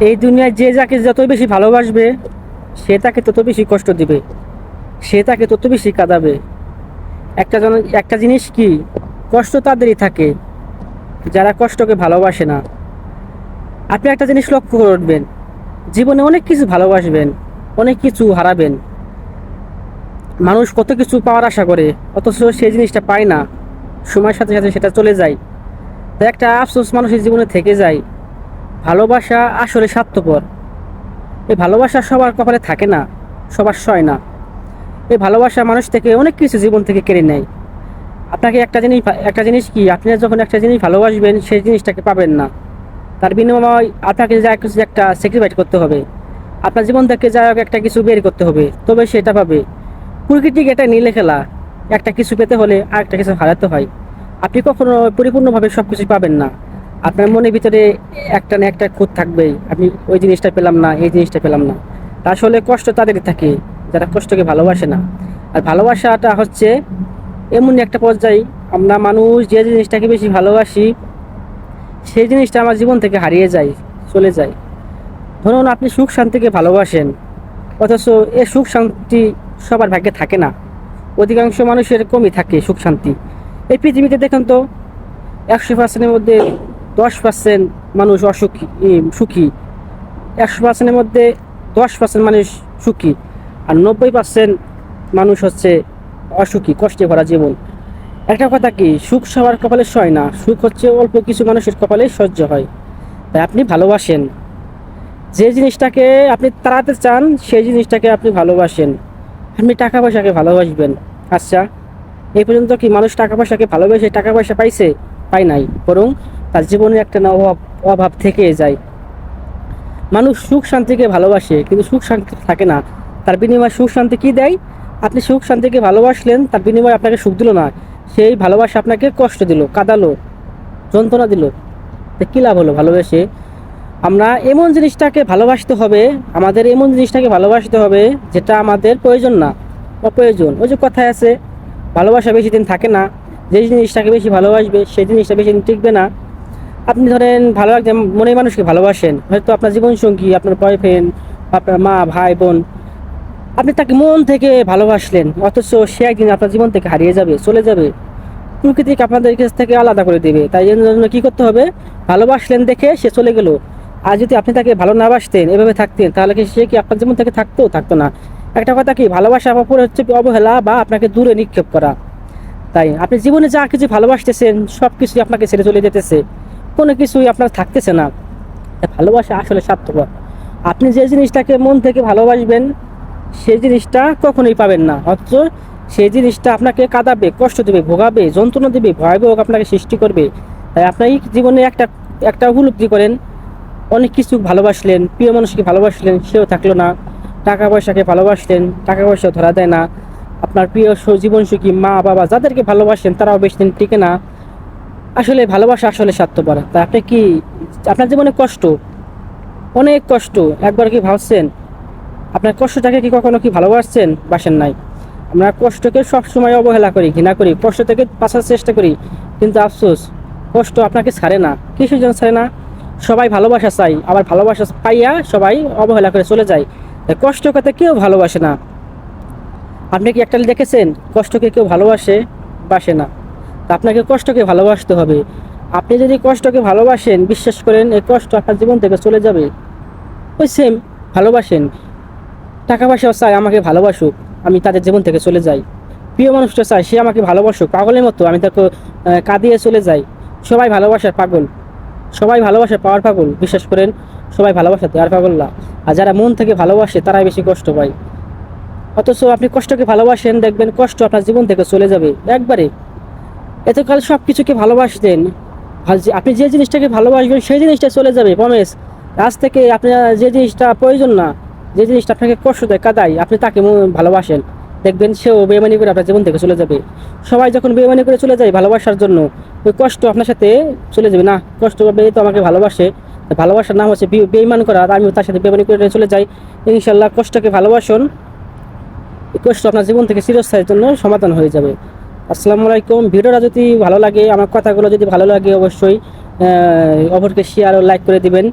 এই দুনিয়ায় যে যাকে যত বেশি ভালোবাসবে, সে তাকে তত বেশি কষ্ট দিবে। সে তাকে তত বেশি কাঁদাবে। একটা জন একটা জিনিস কি? কষ্ট তাদেরই থাকে, যারা কষ্টকে ভালোবাসে না। আপনি একটা জিনিস লক্ষ্য করবেন জীবনে অনেক কিছু ভালোবাসবেন, অনেক কিছু হারাবেন। মানুষ কত কিছু পাওয়ার আশা করে, অথচ সেই জিনিসটা পায় না। সময়ের সাথে সাথে সেটা চলে যায়। তাই একটা আফসোস মানুষের জীবনে থেকে যায়। ভালোবাসা আসলে স্বার্থপর। এই ভালোবাসা সবার কপালে থাকে না, সবার সয় না। এই ভালোবাসা মানুষ থেকে অনেক কিছু জীবন থেকে কেড়ে নেয়। আপনাকে একটা জিনিস একটা জিনিস কি, আপনি যখন একটা জিনিস ভালোবাসবেন, সেই জিনিসটাকে পাবেন না। তার বিনিময় আপনাকে যা কিছু একটা স্যাক্রিফাইস করতে হবে। আপনার জীবন থেকে যা একটা কিছু বের করতে হবে, তবে সেটা পাবে। প্রকৃতিক এটা নীলে খেলা? একটা কিছু পেতে হলে আর একটা কিছু হারাতে হয়। আপনি কখনো পরিপূর্ণভাবে সব কিছু পাবেন না। আপনার মনের ভিতরে একটা না একটা খুঁত থাকবেই। আপনি ওই জিনিসটা পেলাম না, এই জিনিসটা পেলাম না। আসলে কষ্ট তাদেরই থাকে, যারা কষ্টকে ভালোবাসে না। আর ভালোবাসাটা হচ্ছে এমন একটা পর্যায়ে আমরা মানুষ যে জিনিসটাকে বেশি ভালোবাসি, সেই জিনিসটা আমার জীবন থেকে হারিয়ে যায়, চলে যায়। ধরুন আপনি সুখ শান্তিকে ভালোবাসেন, অথচ এ সুখ শান্তি সবার ভাগ্যে থাকে না। অধিকাংশ মানুষের কমই থাকে সুখ শান্তি। এই পৃথিবীতে দেখেন তো, একশো পার্সেন্টের মধ্যে দশ পার্সেন্ট মানুষ অসুখী সুখী। একশো পার্সেন্টের মধ্যে দশ পার্সেন্ট মানুষ সুখী আর নব্বই পার্সেন্ট মানুষ হচ্ছে অসুখী, কষ্টে ভরা জীবন। একটা কথা কি, সুখ সবার কপালে সয় না, সুখ হচ্ছে অল্প কিছু মানুষের কপালে সহ্য হয়। তাই আপনি ভালোবাসেন। যে জিনিসটাকে আপনি তাড়াতে চান, সেই জিনিসটাকে আপনি ভালোবাসেন। আপনি টাকা পয়সাকে ভালোবাসবেন। আচ্ছা এই পর্যন্ত কি মানুষ টাকা পয়সাকে ভালোবেসে টাকা পয়সা পাইছে? পাই নাই। বরং তার জীবনে একটা না অভাব অভাব থেকে যায়। মানুষ সুখ শান্তিকে ভালোবাসে, কিন্তু সুখ শান্তি থাকে না। তার বিনিময়ে সুখ শান্তি কি দেয়? আপনি সুখ শান্তিকে ভালোবাসলেন, তার বিনিময়ে আপনাকে সুখ দিল না। সেই ভালোবাসা আপনাকে কষ্ট দিল, কাঁদালো, যন্ত্রণা দিল। কী লাভ হলো ভালোবেসে? আমরা এমন জিনিসটাকে ভালোবাসতে হবে, আমাদের এমন জিনিসটাকে ভালোবাসতে হবে, যেটা আমাদের প্রয়োজন না, অপ্রয়োজন। ওই যে কথায় আছে, ভালোবাসা বেশি দিন থাকে না, যে জিনিসটাকে বেশি ভালোবাসবে, সেই জিনিসটা বেশি দিন টিকবে না। আপনি ধরেন ভালো একজন মনে মানুষকে ভালোবাসেন, হয়তো আপনার জীবনসঙ্গী আপনার বয়ফ্রেন্ড আপনার মা, ভাই, বোন, আপনি তাকে মন থেকে ভালোবাসলেন, অথচ সে একদিন আপনার জীবন থেকে হারিয়ে যাবে, চলে যাবে। প্রকৃতিকে আপনাদের কাছ থেকে আলাদা করে দেবে? তাই জন্য কী করতে হবে? ভালোবাসলেন দেখে সে চলে গেল। আর যদি আপনি তাকে ভালো না বাসতেন, এভাবে থাকতেন, তাহলে কি সে কি আপনার জীবন থেকে থাকতো? থাকতো না। একটা কথা কি, ভালোবাসা অপর হচ্ছে অবহেলা বা আপনাকে দূরে নিক্ষেপ করা। তাই আপনি জীবনে যা কিছু ভালোবাসতেছেন সব কিছুই আপনাকে ছেড়ে চলে যেতেছে। কোনো কিছুই আপনার থাকতেছে না। ভালোবাসা আসলে স্বার্থপর। আপনি যে জিনিসটাকে মন থেকে ভালোবাসবেন সেই জিনিসটা কখনোই পাবেন না। অথচ সেই জিনিসটা আপনাকে কাঁদাবে, কষ্ট দেবে, ভোগাবে, যন্ত্রণা দেবে, ভয়াবহ আপনাকে সৃষ্টি করবে। তাই আপনি জীবনে একটা একটা উপলব্ধি করেন, অনেক কিছু ভালোবাসলেন, প্রিয় মানুষকে ভালোবাসলেন, সেও থাকল না। টাকা পয়সাকে ভালোবাসলেন, টাকা পয়সা ধরা দেয় না। আপনার প্রিয় জীবনসুখী মা বাবা যাদেরকে ভালোবাসেন, তারাও বেশি দিন টিকে না। আসলে ভালোবাসা আসলে স্বার্থপর তা আপনি কি, আপনার জীবনে কষ্ট? অনেক কষ্ট। একবার কি ভাবছেন, আপনার কষ্টটাকে কি কখনো কি ভালোবাসছেন? বাসেন নাই। আমরা কষ্টকে সবসময় অবহেলা করি, ঘৃণা করি, কষ্ট থেকে বাঁচার চেষ্টা করি। কিন্তু আফসোস, কষ্ট আপনাকে ছাড়ে না। কিসের জন্য ছাড়ে না? সবাই ভালোবাসা চাই আবার ভালোবাসা পাইয়া সবাই অবহেলা করে চলে যায়। কষ্ট করতে কেউ ভালোবাসে না। আপনি কি একটা দেখেছেন, কষ্টকে কেউ ভালোবাসে, বাসে না। তা আপনাকে কষ্টকে ভালোবাসতে হবে। আপনি যদি কষ্টকে ভালোবাসেন, বিশ্বাস করেন, এই কষ্ট আপনার জীবন থেকে চলে যাবে। ওই সেম ভালোবাসেন। টাকা পয়সাও চাই আমাকে ভালোবাসুক, আমি তাদের জীবন থেকে চলে যাই। প্রিয় মানুষটা চাই সে আমাকে ভালোবাসুক। পাগলের মতো, আমি তাকে কাঁদিয়ে চলে যাই। সবাই ভালোবাসার পাগল। সবাই ভালোবাসার পাওয়ার পাগল। বিশ্বাস করেন, সবাই ভালোবাসা দেওয়ার পাগল না। আর যারা মন থেকে ভালোবাসে, তারাই বেশি কষ্ট পায়। অথচ আপনি কষ্টকে ভালোবাসেন, দেখবেন কষ্ট আপনার জীবন থেকে চলে যাবে। একবারে। এতকাল সব কিছুকে ভালোবাসতেন আপনি যে জিনিসটাকে ভালোবাসবেন, সেই জিনিসটা চলে যাবে প্রমেশ আজ থেকে আপনার যে জিনিসটা প্রয়োজন না, যে জিনিসটা আপনাকে কষ্ট দেয়, কাদায়, আপনি তাকে ভালোবাসেন। দেখবেন সেও বেমানি করে আপনার জীবন থেকে চলে যাবে। সবাই যখন বেমানি করে চলে যায় ভালোবাসার জন্য, ওই কষ্ট আপনার সাথে চলে যাবে। না, কষ্ট এই তো আমাকে ভালোবাসে। ভালোবাসার নাম হচ্ছে বেইমান করা আমিও তার সাথে বেমানি করে চলে যাই। ইনশাল্লাহ কষ্টকে ভালোবাসুন। কষ্ট আপনার জীবন থেকে চিরস্থায়ীর জন্য সমাধান হয়ে যাবে। আসসালামু আলাইকুম। ভিডিওটা যদি ভালো লাগে, আমার কথাগুলো যদি ভালো লাগে, অবশ্যই অপরকে শেয়ার ও লাইক করে দিবেন।